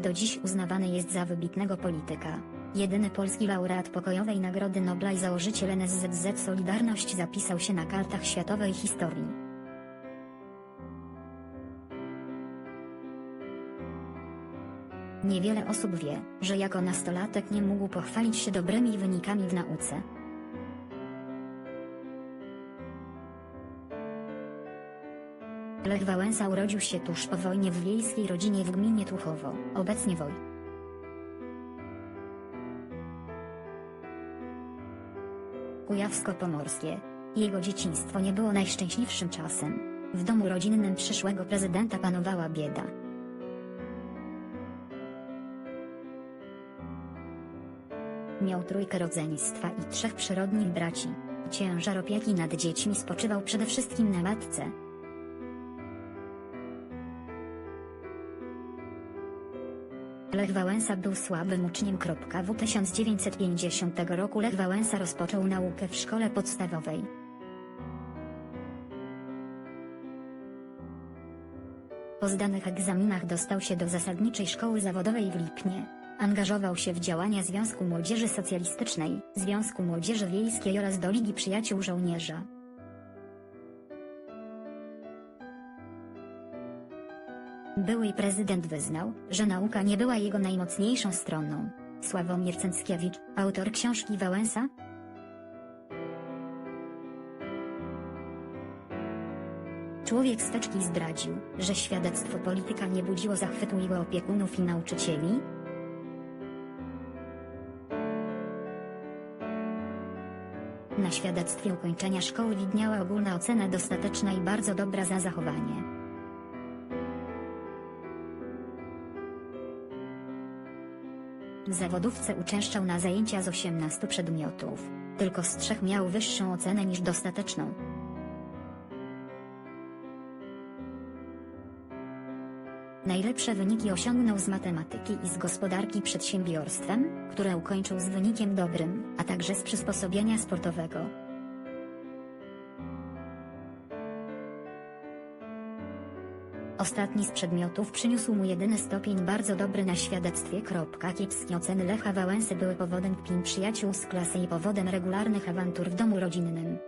Do dziś uznawany jest za wybitnego polityka. Jedyny polski laureat pokojowej Nagrody Nobla i założyciel NSZZ Solidarność zapisał się na kartach światowej historii. Niewiele osób wie, że jako nastolatek nie mógł pochwalić się dobrymi wynikami w nauce. Lech Wałęsa urodził się tuż po wojnie w wiejskiej rodzinie w gminie Tuchowo, obecnie Woj. Kujawsko-Pomorskie. Jego dzieciństwo nie było najszczęśliwszym czasem. W domu rodzinnym przyszłego prezydenta panowała bieda. Miał trójkę rodzeństwa i trzech przyrodnich braci. Ciężar opieki nad dziećmi spoczywał przede wszystkim na matce. Lech Wałęsa był słabym uczniem. W 1950 roku Lech Wałęsa rozpoczął naukę w szkole podstawowej. Po zdanych egzaminach dostał się do zasadniczej szkoły zawodowej w Lipnie. Angażował się w działania Związku Młodzieży Socjalistycznej, Związku Młodzieży Wiejskiej oraz do Ligi Przyjaciół Żołnierza. Były prezydent wyznał, że nauka nie była jego najmocniejszą stroną. Sławomir Cęckiewicz, autor książki Wałęsa? Człowiek z teczki zdradził, że świadectwo polityka nie budziło zachwytu jego opiekunów i nauczycieli, Na świadectwie ukończenia szkoły widniała ogólna ocena dostateczna i bardzo dobra za zachowanie. Zawodówce uczęszczał na zajęcia z 18 przedmiotów. Tylko z trzech miał wyższą ocenę niż dostateczną. Najlepsze wyniki osiągnął z matematyki i z gospodarki przedsiębiorstwem, które ukończył z wynikiem dobrym, a także z przysposobienia sportowego. Ostatni z przedmiotów przyniósł mu jedyny stopień bardzo dobry na świadectwie. Kiepskie oceny Lecha Wałęsy były powodem kpin przyjaciół z klasy i powodem regularnych awantur w domu rodzinnym.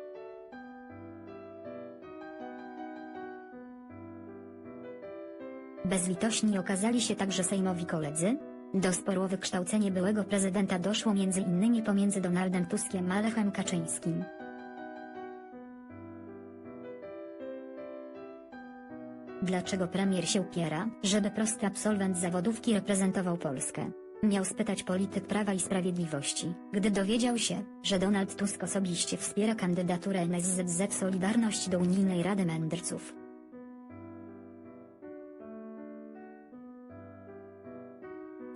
Bezlitośni okazali się także sejmowi koledzy. Do sporu o wykształcenie byłego prezydenta doszło między innymi pomiędzy Donaldem Tuskiem a Lechem Kaczyńskim. Dlaczego premier się upiera, żeby prosty absolwent zawodówki reprezentował Polskę? Miał spytać polityk Prawa i Sprawiedliwości, gdy dowiedział się, że Donald Tusk osobiście wspiera kandydaturę NSZZ Solidarność do Unijnej Rady Mędrców.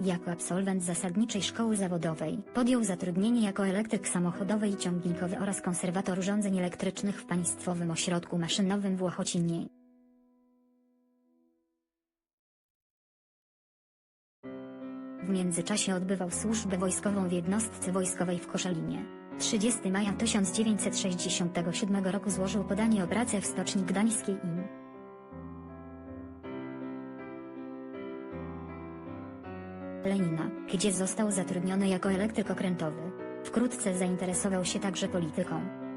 Jako absolwent zasadniczej szkoły zawodowej, podjął zatrudnienie jako elektryk samochodowy i ciągnikowy oraz konserwator urządzeń elektrycznych w Państwowym Ośrodku Maszynowym w Łochocinie. W międzyczasie odbywał służbę wojskową w jednostce wojskowej w Koszalinie. 30 maja 1967 roku złożył podanie o pracę w Stoczni Gdańskiej im. Lenina, gdzie został zatrudniony jako elektryk okrętowy. Wkrótce zainteresował się także polityką.